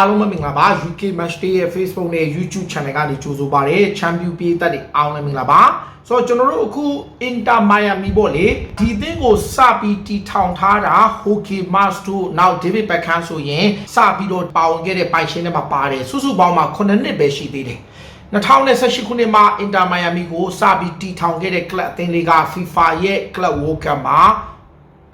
အားလုံးပဲမင်္ဂလာပါ UK Match Day ရဲ့ Facebook နဲ့ YouTube Channel ကနေကြိုဆိုပါရစေ Champion ပြည်သက်တွေအားလုံးလည်းမင်္ဂလာပါဆိုတော့ကျွန်တော်တို့အခု Inter Miami ပေါ့လေဒီသင်းကိုစပြီးတီထောင်ထားတာ Hockey Mars တို့နောက် David Beckham ဆိုရင်စပြီးတော့ပါဝင်ခဲ့တဲ့ပိုင်ရှင်တွေမှာပါတယ်စုစုပေါင်းမှာ9နှစ်ပဲရှိသေးတယ်2018ခုနှစ်မှာ Inter Miami ကိုစပြီးတီထောင်ခဲ့တဲ့ club အသင်းလေးက FIFA ရဲ့ Club World Cup မှာ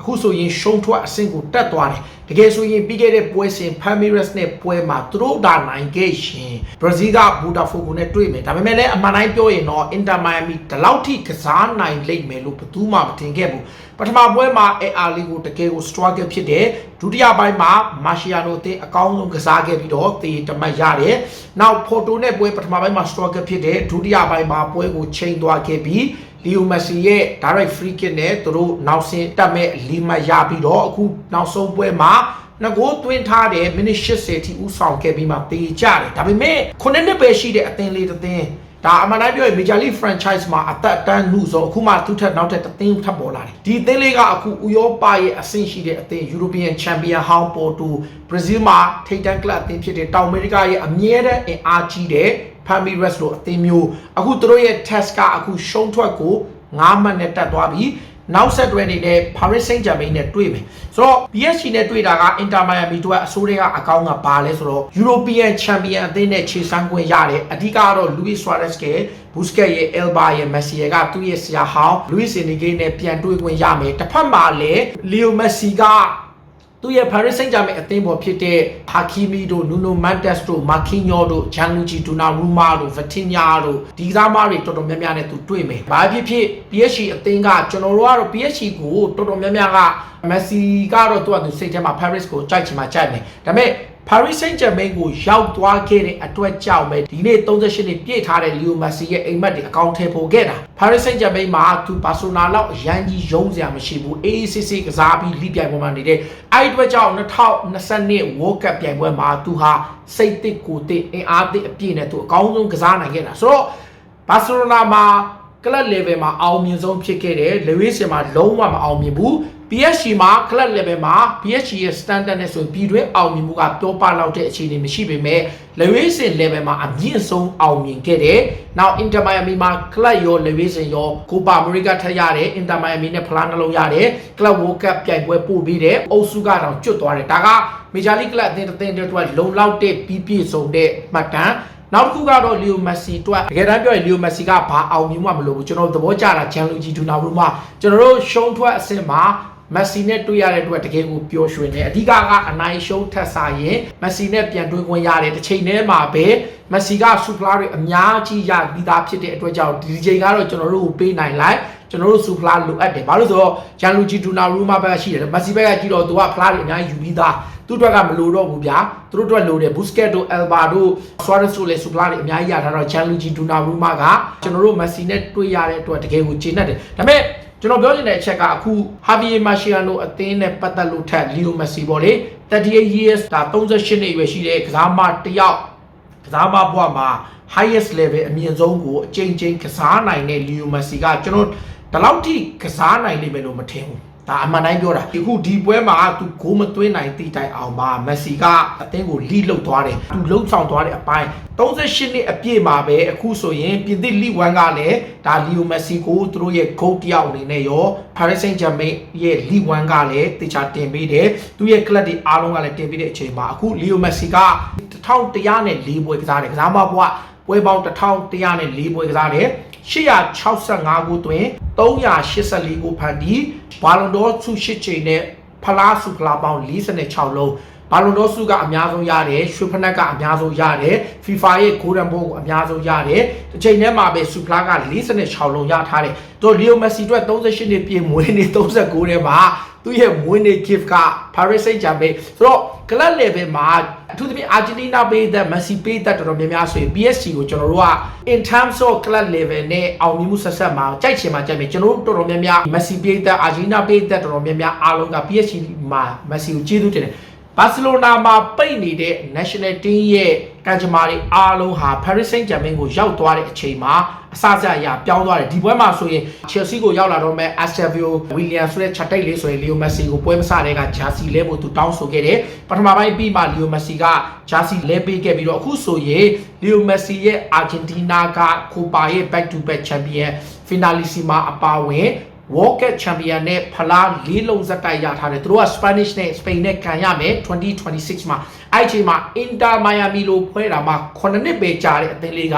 အခုဆိုရင်ရှုံးထွက်အဆင့်ကိုတက်သွားတယ် တကယ်ဆိုရင်ပြီးခဲ့တဲ့ပွဲစဉ် Palmeiras နဲ့ပွဲမှာသူတို့ဒါနိုင်ခဲ့ရှင် Brazil က Botafogo နဲ့တွေ့မယ်ဒါပေမဲ့လည်းအမှန်တိုင်းပြောရင်တော့ Inter Miami ဒီလောက်ထိကစားနိုင်လိမ့်မယ်လို့ဘယ်သူမှမထင်ခဲ့ဘူးပထမပွဲမှာ AR လေးကိုတကယ်ကို struggle ဖြစ်တယ်ဒုတိယပိုင်းမှာ Marciano အသင်းအကောင်းဆုံးကစားခဲ့ပြီးတော့တေတမတ်ရတယ်နောက် Porto နဲ့ပွဲပထမပိုင်းမှာ struggle ဖြစ်တယ်ဒုတိယပိုင်းမှာပွဲကိုချိန်သွားခဲ့ပြီး လီယိုမက်ဆီရဲ့ direct free kick နဲ့သူတို့နောက်ဆင်းတက်မဲ့လီမတ်ရပြီးတော့အခုနောက်ဆုံးပွဲမှာငကိုသွင်းထားတဲ့ minute 80ထိဦးဆောင်ခဲ့ပြီးမှတေးကြတယ်ဒါပေမဲ့ခုနှစ်နှစ်ပဲရှိတဲ့အသင်းလေးတစ်သင်းဒါအမှန်တမ်းပြောရင် Major League franchise မှာအသက်အတန်းမှုဆိုအခုမှသူ့ထက်နောက်ထပ်တစ်သင်းထပ်ပေါ်လာတယ်ဒီအသင်းလေးကအခုဥရောပရဲ့အဆင့်ရှိတဲ့အသင်း European Champion ဟောင်းပေါ်တူ Brazil မှာထိပ်တန်းကလပ်အသင်းဖြစ်တဲ့တောင်အမေရိကရဲ့အမြဲတမ်းအင်အားကြီးတဲ့ Palmeiras လို့အသင်းမျိုးအခုသူတို့ရဲ့ test ကအခုရှုံးထွက်ကို9မှတ်နဲ့တက်သွားပြီးနောက်ဆက်တွဲအနေနဲ့ Paris Saint-Germain နဲ့တွေ့မယ်ဆိုတော့ PSG နဲ့တွေ့တာက Inter Miami တို့ကအဆိုးတွေကအကောင်းကဘာလဲဆိုတော့ European Champion အသင်းနဲ့ခြေစမ်းခွင့်ရတယ်အဓိကတော့ Luis Suarez က Busquets ရဲ့ Elba ရဲ့ Messi ရဲ့ကသူ့ရဲ့ဆရာဟောင်း Luis Enrique နဲ့ပြန်တွေ့ခွင့်ရမယ်တစ်ဖက်မှာလည်း Leo Messi က သူရဲ့ Paris Saint-Germain အသင်းပေါ်ဖြစ်တဲ့ Hakimi တို့ Nuno Mendes တို့ Marquinhos တို့ Gianluigi Donnarumma တို့ Vitinha တို့ဒီကစားမတွေတော်တော်များများနဲ့သူတွေ့မယ်။ဘာဖြစ်ဖြစ် PSG အသင်းကကျွန်တော်တို့ကတော့ PSG ကိုတော်တော်များများက Messi ကတော့သူကသူစိတ်ထဲမှာ Paris ကိုကြိုက်ချင်မှကြိုက်မယ်။ဒါပေမဲ့ Paris Saint-Germain ကိုရောက်သွားခဲ့တဲ့အတွက်ကြောင့်ပဲဒီနေ့38နှစ်ပြည့်ထားတဲ့ Leo Messi ရဲ့အိမ်မက်တွေအကောင့်ထဲပို့ခဲ့တာ Paris Saint-Germain မှာသူ Barcelona လောက်အရန်ကြီးရုံးစရာမရှိဘူး AACC ကစားပြီးလိပြိုင်ပေါ်မှာနေတဲ့အဲ့ဒီအတွက်ကြောင့်2022 World Cup ပြိုင်ပွဲမှာသူဟာစိတ်တစ်ကိုယ်တစ်အင်အားတစ်အပြည့်နဲ့သူအကောင်းဆုံးကစားနိုင်ခဲ့တာဆိုတော့ Barcelona မှာ ကလပ် level မှာအောင်မြင်ဆုံးဖြစ်ခဲ့တယ်လေဝီးစင်မှာလုံးဝမအောင်မြင်ဘူး PSG မှာ club level မှာ PSG ရဲ့ standard နဲ့ဆိုရင်ပြည်တွင်းအောင်မြင်မှုကပြောပလောက်တဲ့အခြေအနေမရှိပေမဲ့လေဝီးစင် level မှာအမြင့်ဆုံးအောင်မြင်ခဲ့တယ်။ Now Inter Miami မှာ club ရောလေဝီးစင်ရော Copa America ထက်ရတယ် Inter Miami နဲ့ဖလားနှလုံးရတယ်။ Club World Cup ပြိုင်ပွဲပို့ပြီးတယ်။အုပ်စုကတော့ကျွတ်သွားတယ်။ဒါက Major League Club အသင်းတစ်သင်းတည်းအတွက်လုံလောက်တဲ့ပြီးပြည့်စုံတဲ့မှတ်တမ်း နောက်တစ်ခုကတော့လီယိုမက်ဆီအတွက်တကယ်တမ်းပြောရင်လီယိုမက်ဆီကဘာအောင်မြင်မှမလို့ဘူးကျွန်တော်သဘောကျတာဂျန်လူဂျီဒူနာဘရူမာကျွန်တော်တို့ရှုံးထွက်အဆင့်မှာမက်ဆီနဲ့တွေ့ရတဲ့အတွက်တကယ်ကိုပျော်ရွှင်တယ်အဓိကကအနိုင်ရှုံးထက်စားရင်မက်ဆီနဲ့ပြန်တွေ့ခွင့်ရတယ်တစ်ချိန်တည်းမှာပဲမက်ဆီကစူပလာတွေအများကြီးရပြီးသားဖြစ်တဲ့အတွက်ကြောင့်ဒီချိန်ကတော့ကျွန်တော်တို့ကိုပေးနိုင်လိုက်ကျွန်တော်တို့စူဖလားလိုအပ်တယ်ဘာလို့ဆိုတော့ဂျန်လူဂျီဒူနာရူမာဘက်ကရှိတယ်မက်ဆီဘက်ကကြည့်တော့သူကဖလားတွေအများကြီးယူပြီးသား သူ့အတွက်ကမလိုတော့ဘူးဗျာသူတို့အတွက်လိုတယ်ဘူစကက်တို့အယ်ဘာတို့ဆွာရက်စ်တို့လည်းစူပလာတွေအများကြီးရထားတော့ဂျန်လူဂျီဒူနာရူမာကကျွန်တော်တို့မက်ဆီနဲ့တွေ့ရတဲ့အတွက်တကယ်ကိုကျေနပ်တယ်ဒါပေမဲ့ကျွန်တော်ပြောချင်တဲ့အချက်ကအခုဟာဗီယေမာရှီယာနိုအသင်းနဲ့ပတ်သက်လို့ထက်လီယိုမက်ဆီပေါ့လေ38 years ဒါ38နှစ်အရွယ်ရှိတဲ့ကစားမတစ်ယောက်ကစားမဘဝမှာ highest level အမြင့်ဆုံးကိုအချိန်ချင်းကစားနိုင်တဲ့လီယိုမက်ဆီကကျွန်တော်ဒီလောက်ထိကစားနိုင်လိမ့်မယ်လို့မထင်ဘူး ဒါအမှန်တိုင်းပြောတာဒီခုဒီပွဲမှာသူဂိုးမသွင်းနိုင်တိတိုင်အောင်ပါမက်ဆီကအသင်းကိုလီလုတ်သွားတယ်သူလှုပ်ဆောင်သွားတဲ့အပိုင်း38နှစ်အပြည့်မှာပဲအခုဆိုရင်ပြင်သစ်လီဝမ်ကလည်းဒါလီယိုမက်ဆီကိုသူတို့ရဲ့ဂိုးတယောက်အနေနဲ့ရော Paris Saint-Germain ရဲ့လီဝမ်ကလည်းတေချာတင်ပေးတယ်သူရဲ့ကလပ်တွေအားလုံးကလည်းတင်ပေးတဲ့အချိန်မှာအခုလီယိုမက်ဆီက1104ပွဲကစားတယ်ကစားမဘွား ပွဲပေါင်း1104ပွဲကစားတယ်865ကိုတွင်384ကိုဖန်တီဘာလွန်ဒေါဆု8ချိန်နဲ့ဖလားစုဖလားပေါင်း46လုံး ဘာလွန်ဒေါဆုကအများဆုံးရတယ်ရွှေဖနက်ကအများဆုံးရတယ် FIFA ရဲ့ Golden Ball ကိုအများဆုံးရတယ်တစ်ချိန်တည်းမှာပဲစုဖလားက46လုံးရထားတယ်တို့လီယိုမက်ဆီအတွက်38နှစ်ပြည့်မွေးနေ့39ထဲမှာသူ့ရဲ့မွေးနေ့ gift က Paris Saint-Germain ဆိုတော့ club level မှာအထူးသဖြင့် Argentina ပေးတဲ့ Messi ပေးတဲ့တော်တော်များများဆိုရင် PSG ကိုကျွန်တော်တို့က in terms of club level နဲ့အောင်မြင်မှုဆက်ဆက်မှာကြိုက်ချင်မှာကြိုက်မယ်ကျွန်တော်တို့တော်တော်များများ Messi ပေးတဲ့ Argentina ပေးတဲ့တော်တော်များများအားလုံးက PSG မှာ Messi ကိုကျေးဇူးတင်တယ် ဘာစီလိုနာမှာပိတ်နေတဲ့ national team ရဲ့ကံကြမ္မာတွေအားလုံးဟာ Paris Saint-Germain ကိုရောက်သွားတဲ့အချိန်မှာအအစစအရာပြောင်းသွားတယ်ဒီပွဲမှာဆိုရင် Chelsea ကိုရောက်လာတော့မဲ့ Astevio William ဆိုတဲ့ချက်တိတ်လေးဆိုရင် Leo Messi ကိုပွဲမစတဲ့က Jersey လဲဖို့သူတောင်းဆိုခဲ့တယ်ပထမပိုင်းပြီးမှ Leo Messi က Jersey လဲပေးခဲ့ပြီးတော့အခုဆိုရင် Leo Messi ရဲ့ Argentina က Copa ရဲ့ back to back champion Finalissima အပါအဝင် World Cup Champion နဲ့ဖလားလေးလုံးဇက်တိုက်ရထားတယ်သူတို့က Spanish နဲ့ Spain နဲ့ခံရမယ်2026မှာအဲ့ဒီအချိန်မှာ Inter Miami လို့ဖွဲ့တာမှာ9နှစ်ပဲကြာတဲ့အသင်းလေးက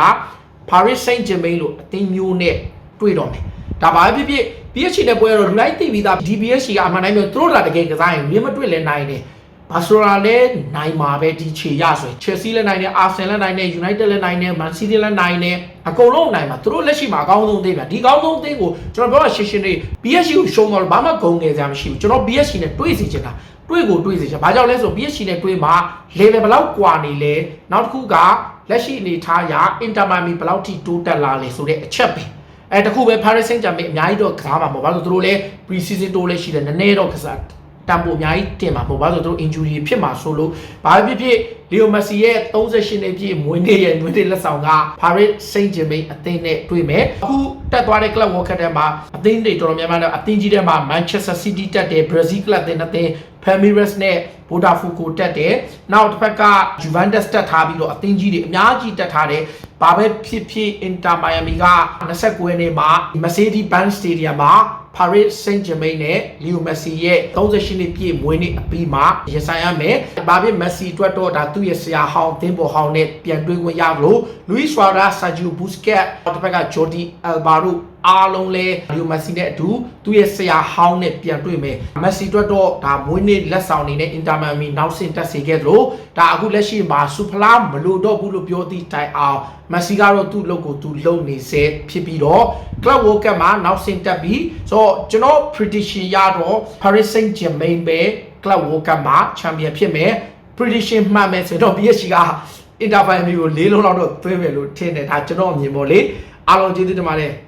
Paris Saint-Germain လို့အသင်းမျိုးနဲ့တွေ့တော့မယ်ဒါပါပဲဖြစ်ဖြစ် PSG နဲ့ပွဲတော့လူလိုက်သိပြီးသား DPSC ကအမှန်တိုင်းပြောသူတို့လာတကယ်ကစားရင်မြင်မတွေ့လဲနိုင်တယ် ဘာဆိုလာလဲနိုင်မှာပဲဒီခြေရဆိုရင် Chelsea လည်းနိုင်တယ် Arsenal လည်းနိုင်တယ် United လည်းနိုင်တယ် Man City လည်းနိုင်တယ်အကုန်လုံးနိုင်မှာသူတို့လက်ရှိမှာအကောင်းဆုံးအသင်းပဲဒီအကောင်းဆုံးအသင်းကိုကျွန်တော်ပြောတာရှင်းရှင်းလေး PSG ကိုရှုံးတော့ဘာမှဂုဏ်ငယ်စရာမရှိဘူးကျွန်တော် PSG နဲ့တွေးစီချင်တာတွေးကိုတွေးစီချင်ဘာကြောင့်လဲဆို PSG နဲ့တွေးမှာ level ဘယ်လောက်ကွာနေလဲနောက်တစ်ခုကလက်ရှိအနေထားအရ Inter Miami ဘယ်လောက်ထိတိုးတက်လာလဲဆိုတဲ့အချက်ပဲအဲတခုပဲ Paris Saint-Germain အများကြီးတော့ကစားမှာမဟုတ်ဘာလို့သူတို့လည်း pre-season တိုးလည်းရှိတယ်နည်းနည်းတော့ကစား တန်ဖိုးအများကြီးတင်မှာမဟုတ်ဘာလို့သူတို့ injury ဖြစ်မှာဆိုလို့ဘာဖြစ်ဖြစ် Leo Messi ရဲ့38နှစ်ပြည့်မွေးနေ့ရဲ့မွေးနေ့လက်ဆောင်က Paris Saint-Germain အသင်းနဲ့တွေ့မယ်အခုတက်သွားတဲ့ Club World Cup ထဲမှာအသင်းတွေတော်တော်များများနဲ့အသင်းကြီးထဲမှာ Manchester City တက်တယ် Brazil Club တဲ့နှစ်သင်း Palmeiras နဲ့ Botafogo တက်တယ်နောက်တစ်ဖက်က Juventus တက်ထားပြီးတော့အသင်းကြီးတွေအများကြီးတက်ထားတယ်ဘာပဲဖြစ်ဖြစ် Inter Miami က29ရက်နေ့မှာ Mercedes-Benz Stadium မှာ Paris Saint-Germain နဲ့ Leo Messi ရဲ့38နှစ်ပြည့်မွေးနေ့အပြီးမှာရင်ဆိုင်ရမယ်။ဘာဖြစ် Messi အတွက်တော့ဒါသူ့ရဲ့ဆရာဟောင်းအသင်းပေါ်ဟောင်းနဲ့ပြန်တွေ့ခွင့်ရလို့ Luis Suarez, Sergio Busquets တစ်ဖက်က Jordi Alba တို့အားလုံးလဲ Leo Messi နဲ့အတူသူ့ရဲ့ဆရာဟောင်းနဲ့ပြန်တွေ့မယ်။ Messi အတွက်တော့ဒါမွေးနေ့လက်ဆောင်အနေနဲ့ Inter Miami နောက်ဆင့်တက်စေခဲ့သလိုဒါအခုလက်ရှိမှာစူဖလားမလို့တော့ဘူးလို့ပြောသည့်တိုင်အောင် Messi ကတော့သူ့လုပ်ကိုသူလုပ်နေစေဖြစ်ပြီးတော့ Club World Cup မှာနောက်ဆင့်တက်ပြီးဆိုတော့ကျွန်တော် prediction ရတော့ Paris Saint-Germain ပဲ Club World Cup မှာ champion ဖြစ်မယ် prediction မှတ်မယ်ဆိုတော့ PSG က Inter Miami ကို၄လုံးလောက်တော့သွင်းမယ်လို့ထင်တယ်ဒါကျွန်တော်အမြင်ပေါ့လေအားလုံးကျေးဇူးတင်ပါတယ်